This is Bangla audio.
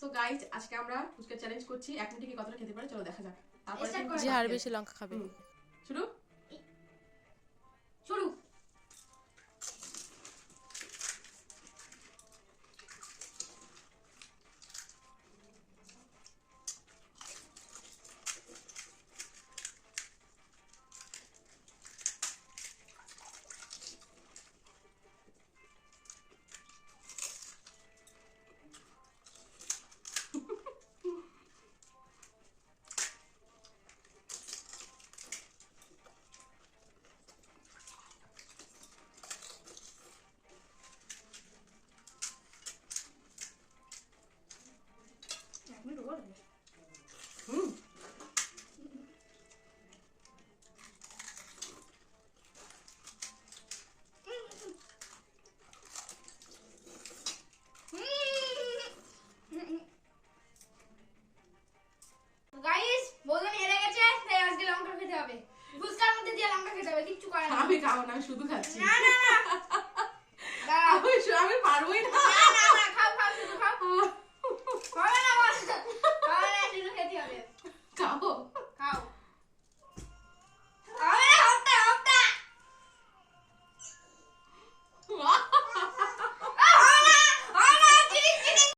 সো গাইজ আজকে আমরা ফুচকা চ্যালেঞ্জ করছি। এক মিনিটে কি কতটা খেতে পারে চলো দেখা যাক। তারপরে। যে আর বেশি লঙ্কা খাবে। শুরু? হবে ফুচকার মধ্যে দিয়ে লঙ্কা খেতে হবে কিচ্ছু করার নেই। আমি খাব না শুধু খাচ্ছি না না না না